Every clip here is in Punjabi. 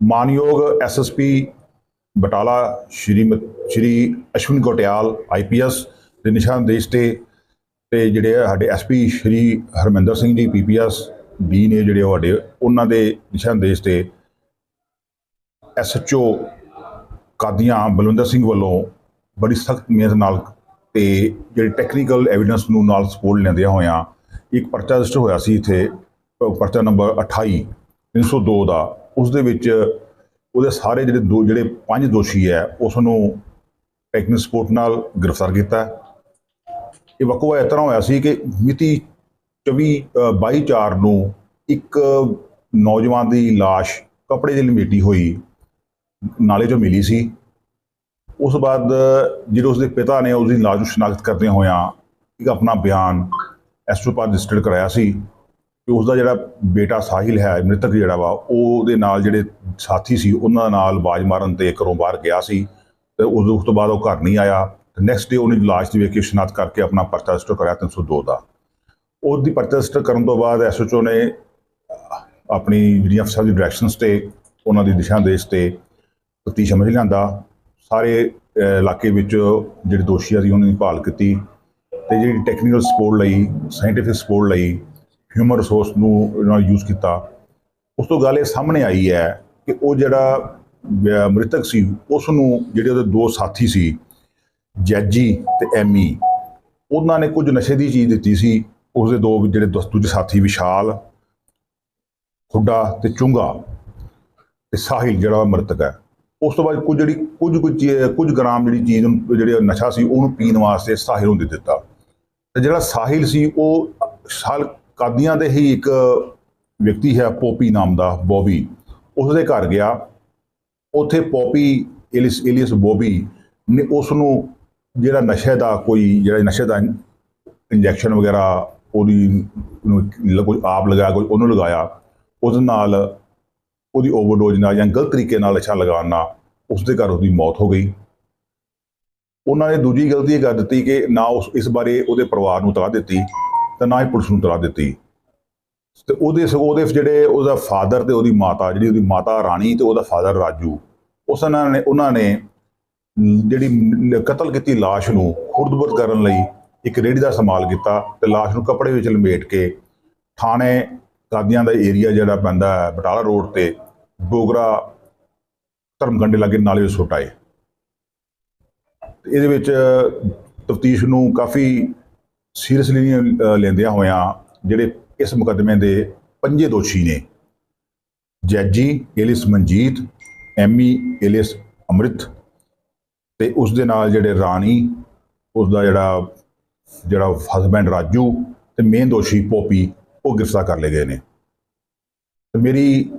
ਮਾਨਯੋਗ ਐਸਐਸਪੀ ਬਟਾਲਾ ਸ਼੍ਰੀ ਸ਼੍ਰੀ ਅਸ਼ਵਿਨ ਕੋਟਿਆਲ ਆਈਪੀਐਸ ਦੇ ਨਿਸ਼ਾਨਦੇਸ਼ ਤੇ ਤੇ ਜਿਹੜੇ ਆ ਸਾਡੇ ਐਸਪੀ ਸ਼੍ਰੀ ਹਰਮਿੰਦਰ ਸਿੰਘ ਜੀ ਪੀਪੀਐਸ ਡੀ ਨੇ ਜਿਹੜੇ ਉਹ ਸਾਡੇ, ਉਹਨਾਂ ਦੇ ਨਿਸ਼ਾਨਦੇਸ਼ ਤੇ ਐਸਐਚਓ ਕਾਦੀਆਂ ਬਲਵਿੰਦਰ ਸਿੰਘ ਵੱਲੋਂ ਬੜੀ ਸਖਤ ਮਿਹਨਤ ਨਾਲ ਤੇ ਜਿਹੜੇ ਟੈਕਨੀਕਲ ਐਵੀਡੈਂਸ ਨੂੰ ਨਾਲ ਸਪੋਰਟ ਲੈਂਦਿਆਂ ਹੋਇਆਂ ਇੱਕ ਪਰਚਾ ਰਜਿਸਟਰ ਹੋਇਆ ਸੀ ਇੱਥੇ, ਪਰਚਾ ਨੰਬਰ 28 302 ਦਾ। ਉਸ ਦੇ ਵਿੱਚ ਉਹਦੇ ਸਾਰੇ ਜਿਹੜੇ ਦੋ ਜਿਹੜੇ ਪੰਜ ਦੋਸ਼ੀ ਹੈ ਉਸ ਨੂੰ ਟੈਕਨੀਕਲ ਸਪੋਰਟ ਨਾਲ ਗ੍ਰਿਫਤਾਰ ਕੀਤਾ ਇਹ ਵਕਵਾ ਇਸ ਤਰ੍ਹਾਂ ਹੋਇਆ ਸੀ ਕਿ ਮਿਤੀ 24 ਅ, 22 ਚਾਰ ਨੂੰ ਇੱਕ ਨੌਜਵਾਨ ਦੀ ਲਾਸ਼ ਕੱਪੜੇ ਦੀ ਲਪੇਟੀ ਹੋਈ ਨਾਲੇ 'ਚੋਂ ਮਿਲੀ ਸੀ। ਉਸ ਬਾਅਦ ਜਿਹੜੇ ਉਸਦੇ ਪਿਤਾ ਨੇ ਉਸ ਦੀ ਲਾਸ਼ ਨੂੰ ਸ਼ਨਾਖਤ ਕਰਦੇ ਹੋਇਆਂ ਇੱਕ ਆਪਣਾ ਬਿਆਨ ਐਸਟ੍ਰੋਪਾਥ ਰਜਿਸਟਰਡ ਕਰਾਇਆ ਸੀ। ਉਸ ਦਾ ਜਿਹੜਾ ਬੇਟਾ ਸਾਹਿਲ ਹੈ, ਮ੍ਰਿਤਕ ਜਿਹੜਾ ਵਾ, ਉਹਦੇ ਨਾਲ ਜਿਹੜੇ ਸਾਥੀ ਸੀ, ਉਹਨਾਂ ਨਾਲ ਬਾਜ ਮਾਰਨ ਤੇ ਘਰੋਂ ਬਾਹਰ ਗਿਆ ਸੀ ਤੇ ਉਸ ਤੋਂ ਬਾਅਦ ਉਹ ਘਰ ਨਹੀਂ ਆਇਆ। ਤੇ ਨੈਕਸਟ ਡੇ ਉਹਨੇ ਲਾਸ਼ ਦੀ ਵੇਖ ਕੇ ਸ਼ਨਾਖਤ ਕਰਕੇ ਆਪਣਾ ਪਰਚਾ ਰਜਿਸਟਰ ਕਰਾਇਆ 302 ਦਾ ਉਸ ਪਰਚਾ ਰਜਿਸਟਰ ਕਰਨ ਤੋਂ ਬਾਅਦ ਐਸਓਚਓ ਨੇ ਆਪਣੀ ਜਿਹੜੀਆਂ ਅਫਸਰ ਦੀ ਡਾਇਰੈਕਸ਼ਨਸ ਤੇ, ਉਹਨਾਂ ਦੀ ਦਿਸ਼ਾ ਨਿਰਦੇਸ਼ ਤੇ ਤਫਤੀਸ਼ ਅਮਲ ਲਿਆਂਦਾ। ਸਾਰੇ ਇਲਾਕੇ ਵਿੱਚ ਜਿਹੜੇ ਦੋਸ਼ੀ ਸੀ ਉਹਨਾਂ ਦੀ ਭਾਲ ਕੀਤੀ। ਤੇ ਜਿਹੜੀ ਟੈਕਨੀਕਲ ਸਪੋਰਟ ਲਈ ਸਾਇੰਟੀਫਿਕ ਸਪੋਰਟ ਲਈ ਹਿਊਮਨ ਰਿਸੋਰਸ ਨੂੰ ਨਾਲ ਯੂਜ਼ ਕੀਤਾ, ਉਸ ਤੋਂ ਗੱਲ ਇਹ ਸਾਹਮਣੇ ਆਈ ਹੈ ਕਿ ਉਹ ਜਿਹੜਾ ਮ੍ਰਿਤਕ ਸੀ ਉਸ ਨੂੰ ਜਿਹੜੇ ਉਹਦੇ ਦੋ ਸਾਥੀ ਸੀ, ਜੈਜੀ ਤੇ ਐਮੀ, ਉਹਨਾਂ ਨੇ ਕੁਝ ਨਸ਼ੇ ਦੀ ਚੀਜ਼ ਦਿੱਤੀ ਸੀ ਉਸ ਦੇ ਦੋ ਜਿਹੜੇ ਦੋਸਤ ਦੂਜੇ ਸਾਥੀ ਵਿਸ਼ਾਲ, ਖੁੱਡਾ ਤੇ ਚੁੰਗਾ ਤੇ ਸਾਹਿਲ ਜਿਹੜਾ ਮ੍ਰਿਤਕ ਹੈ। ਉਸ ਤੋਂ ਬਾਅਦ ਕੁਝ ਜਿਹੜੀ, ਕੁਝ ਕੁਝ ਕੁਝ ਗ੍ਰਾਮ ਜਿਹੜੀ ਚੀਜ਼, ਜਿਹੜੇ ਨਸ਼ਾ ਸੀ, ਉਹਨੂੰ ਪੀਣ ਵਾਸਤੇ ਸਾਹਿਲ ਨੂੰ ਦੇ ਦਿੱਤਾ। ਤੇ ਜਿਹੜਾ ਸਾਹਿਲ ਸੀ, ਉਹ ਸਾਲ ਕਾਦੀਆਂ ਦੇ ਹੀ ਇੱਕ ਵਿਅਕਤੀ ਹੈ ਪੋਪੀ ਨਾਮ ਦਾ, ਬੋਬੀ। ਉਸ ਦੇ ਘਰ ਗਿਆ। ਉੱਥੇ ਪੋਪੀ, ਇਲਿਸ ਏਲੀਅਸ ਬੋਬੀ ਨੇ ਉਸ ਨੂੰ ਜਿਹੜਾ ਨਸ਼ੇ ਦਾ ਕੋਈ, ਜਿਹੜਾ ਨਸ਼ੇ ਦਾ ਇੰਜੈਕਸ਼ਨ ਵਗੈਰਾ, ਉਹਦੀ ਕੋਈ ਆਪ ਲਗਾਇਆ, ਕੋਈ ਉਹਨੂੰ ਲਗਾਇਆ, ਉਹਦੇ ਨਾਲ ਉਹਦੀ ਓਵਰਡੋਜ਼ ਨਾਲ ਜਾਂ ਗਲਤ ਤਰੀਕੇ ਨਾਲ ਨਸ਼ਾ ਲਗਾਉਣ ਨਾਲ ਉਸ ਦੇ ਘਰ ਉਹਦੀ ਮੌਤ ਹੋ ਗਈ। ਉਹਨਾਂ ਨੇ ਦੂਜੀ ਗਲਤੀ ਇਹ ਕਰ ਦਿੱਤੀ ਕਿ ਨਾ ਉਸ, ਇਸ ਬਾਰੇ ਉਹਦੇ ਪਰਿਵਾਰ ਨੂੰ ਤਲਾਹ ਦਿੱਤੀ। ਤੇ ਨਾ ਹੀ ਪੁਲਿਸ ਨੂੰ ਤਲਾ ਦਿੱਤੀ। ਤੇ ਉਹਦੇ ਸਗੋਂ ਉਹਦੇ ਜਿਹੜੇ ਉਹਦਾ ਫਾਦਰ ਤੇ ਉਹਦੀ ਮਾਤਾ, ਜਿਹੜੀ ਉਹਦੀ ਮਾਤਾ ਰਾਣੀ ਤੇ ਉਹਦਾ ਫਾਦਰ ਰਾਜੂ, ਉਸ ਉਹਨਾਂ ਨੇ ਉਹਨਾਂ ਨੇ ਜਿਹੜੀ ਕਤਲ ਕੀਤੀ ਲਾਸ਼ ਨੂੰ ਖੁਰਦਬੁਰਦ ਕਰਨ ਲਈ ਇੱਕ ਰੇੜੀ ਦਾ ਇਸਤੇਮਾਲ ਕੀਤਾ ਤੇ ਲਾਸ਼ ਨੂੰ ਕੱਪੜੇ ਵਿੱਚ ਲਪੇਟ ਕੇ ਥਾਣੇ ਕਾਦੀਆਂ ਦਾ ਏਰੀਆ ਜਿਹੜਾ ਪੈਂਦਾ ਹੈ, ਬਟਾਲਾ ਰੋਡ ਤੇ ਬੋਗਰਾ ਧਰਮਗੰਡੇ ਲਾਗੇ ਨਾਲੇ ਵਿੱਚ ਸੁੱਟ ਆਏ ਇਹਦੇ ਵਿੱਚ ਤਫਤੀਸ਼ ਨੂੰ ਕਾਫੀ ਸੀਰੀਅਸਲੀ ਲੈਂਦਿਆਂ ਹੋਇਆਂ ਜਿਹੜੇ ਇਸ ਮੁਕੱਦਮੇ ਦੇ ਪੰਜੇ ਦੋਸ਼ੀ ਨੇ। ਜੈਜੀ ਏਲਿਸ ਮਨਜੀਤ, ਐਮੀ ਏਲਿਸ ਅੰਮ੍ਰਿਤ ਤੇ ਉਸ ਦੇ ਨਾਲ ਜਿਹੜੇ ਰਾਣੀ, ਉਸ ਦਾ ਜਿਹੜਾ ਜਿਹੜਾ ਹਸਬੈਂਡ ਰਾਜੂ ਤੇ ਮੇਨ ਦੋਸ਼ੀ ਪੋਪੀ, ਉਹ ਗ੍ਰਿਫਤਾਰ ਕਰ ਲਏ ਗਏ ਨੇ। ਤੇ ਮੇਰੀ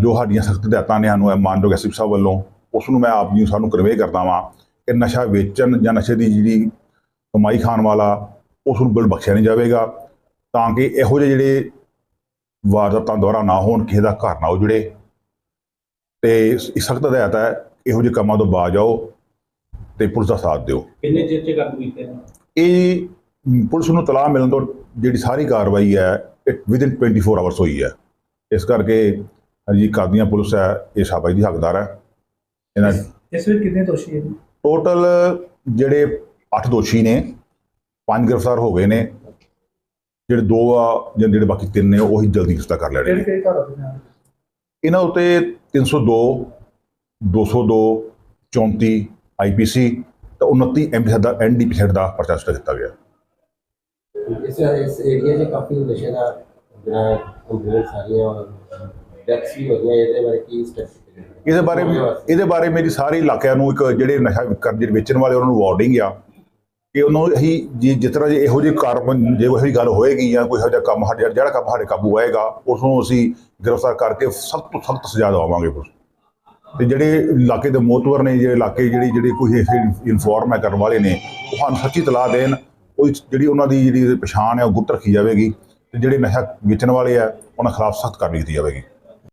ਜੋ ਸਾਡੀਆਂ ਸਖਤ ਹਦਾਇਤਾਂ ਨੇ ਸਾਨੂੰ ਇਹ ਮਾਨਯੋਗ ਐਸਪੀ ਸਾਹਿਬ ਵੱਲੋਂ, ਉਸ ਨੂੰ ਮੈਂ ਆਪ ਜੀ ਨੂੰ ਸਾਨੂੰ ਕਨਵੇ ਕਰਦਾ ਵਾਂ ਕਿ ਨਸ਼ਾ ਵੇਚਣ ਜਾਂ ਨਸ਼ੇ ਦੀ ਜਿਹੜੀ ਕਮਾਈ ਖਾਣ ਵਾਲਾ ਉਸ ਨੂੰ ਬਿਲ ਬਖਸ਼ਿਆ ਨਹੀਂ ਜਾਵੇਗਾ। ਤਾਂ ਕਿ ਇਹੋ ਜਿਹੇ ਜਿਹੜੇ ਵਾਰਦਾਤਾਂ ਦੁਆਰਾ ਨਾ ਹੋਣ ਕਿਸੇ ਦਾ ਘਰ ਨਾ ਉਜੜੇ। ਤੇ ਸਖਤ ਹਦਾਇਤ ਹੈ ਇਹੋ ਜਿਹੇ ਕੰਮਾਂ ਤੋਂ ਬਾਜ ਆਓ ਤੇ ਪੁਲਿਸ ਦਾ ਸਾਥ ਦਿਓ। ਕਿੰਨੇ ਚਿਰ ਚ ਕਾਬੂ ਕੀਤੇ ਇਹ ਪੁਲਿਸ ਨੂੰ ਤਲਾਹ ਮਿਲਣ ਤੋਂ ਜਿਹੜੀ ਸਾਰੀ ਕਾਰਵਾਈ ਹੈ ਇਹ ਵਿਦਿਨ 24 ਆਵਰਸ ਹੋਈ ਹੈ। ਇਸ ਕਰਕੇ ਜੀ ਕਾਦੀਆਂ ਪੁਲਿਸ ਹੈ ਇਹ ਸ਼ਾਬਾਸ਼ ਦੀ ਹੱਕਦਾਰ ਹੈ। ਇਹਨਾਂ ਇਸ ਵਿੱਚ ਕਿੰਨੇ ਦੋਸ਼ੀ ਹਨ ਟੋਟਲ ਜਿਹੜੇ 8 ਦੋਸ਼ੀ ਨੇ ਪੰਜ ਗ੍ਰਿਫਤਾਰ ਹੋ ਗਏ ਨੇ। ਜਿਹੜੇ ਦੋ ਆ ਜਾਂ ਜਿਹੜੇ ਬਾਕੀ ਤਿੰਨ ਨੇ ਉਹੀ ਜਲਦੀ ਗ੍ਰਿਫਤਾਰ ਕਰ ਲੈਣੇ ਕਿਹੜੇ ਨੇ ਇਹਨਾਂ ਉੱਤੇ 302 202 34 ਆਈਪੀਸੀ ਤੇ 29 ਐਮਪੀ ਦਾ ਐਨਡੀਪੀ ਹੈਡ ਦਾ ਪਰਚਾ ਰਜਿਸਟਰ ਕੀਤਾ ਗਿਆ। ਇਸ ਇਸ ਏਰੀਆ 'ਚ ਕਾਫੀ ਨਸ਼ੇ ਦਾ ਜਿਹੜਾ ਕੰਪਲੇਂਟ ਸਾਰੀਆਂ ਡੈਥਸ ਵੀ ਹੋਈਆਂ ਇਹਦੇ ਬਾਰੇ ਕੀ ਸਟੈਪ ਇਹਦੇ ਬਾਰੇ ਇਹਦੇ ਬਾਰੇ ਮੇਰੀ ਸਾਰੇ ਇਲਾਕਿਆਂ ਨੂੰ ਇੱਕ ਜਿਹੜੇ ਨਸ਼ਾ ਕਰਨ ਜਿਹੜੇ ਵੇਚਣ ਵਾਲੇ ਉਹਨਾਂ ਨੂੰ ਵਾਰਨਿੰਗ ਆ। ਕਿ ਉਹਨੂੰ ਅਸੀਂ ਜੇ, ਜਿਸ ਤਰ੍ਹਾਂ ਜੇ ਇਹੋ ਜਿਹੇ ਕਾਰਬਨ ਜੇ ਇਹੋ ਜਿਹੀ ਗੱਲ ਹੋਏਗੀ ਜਾਂ ਕੋਈ ਇਹੋ ਜਿਹਾ ਕੰਮ ਸਾਡੇ, ਜਿਹੜਾ ਕੰਮ ਸਾਡੇ ਕਾਬੂ ਆਏਗਾ ਉਸ ਨੂੰ ਅਸੀਂ ਗ੍ਰਿਫਤਾਰ ਕਰਕੇ ਸਖਤ ਤੋਂ ਸਖਤ ਸਜ਼ਾ ਦਵਾਵਾਂਗੇ ਪੁਲਿਸ ਤੇ ਜਿਹੜੇ ਇਲਾਕੇ ਦੇ ਮੋਤਵਰ ਨੇ, ਜਿਹੜੇ ਇਲਾਕੇ ਜਿਹੜੀ ਜਿਹੜੀ ਕੋਈ ਇਨਫੋਰਮ ਹੈ ਕਰਨ ਵਾਲੇ ਨੇ, ਉਹ ਸਾਨੂੰ ਸੱਚੀ ਤਲਾਹ ਦੇਣ, ਉਹ ਜਿਹੜੀ ਉਹਨਾਂ ਦੀ ਜਿਹੜੀ ਪਛਾਣ ਹੈ, ਉਹ ਗੁਪਤ ਰੱਖੀ ਜਾਵੇਗੀ ਤੇ ਜਿਹੜੇ ਨਸ਼ਾ ਵੇਚਣ ਵਾਲੇ ਆ, ਉਹਨਾਂ ਖਿਲਾਫ ਸਖਤ ਕਾਰਵਾਈ ਕੀਤੀ ਜਾਵੇਗੀ।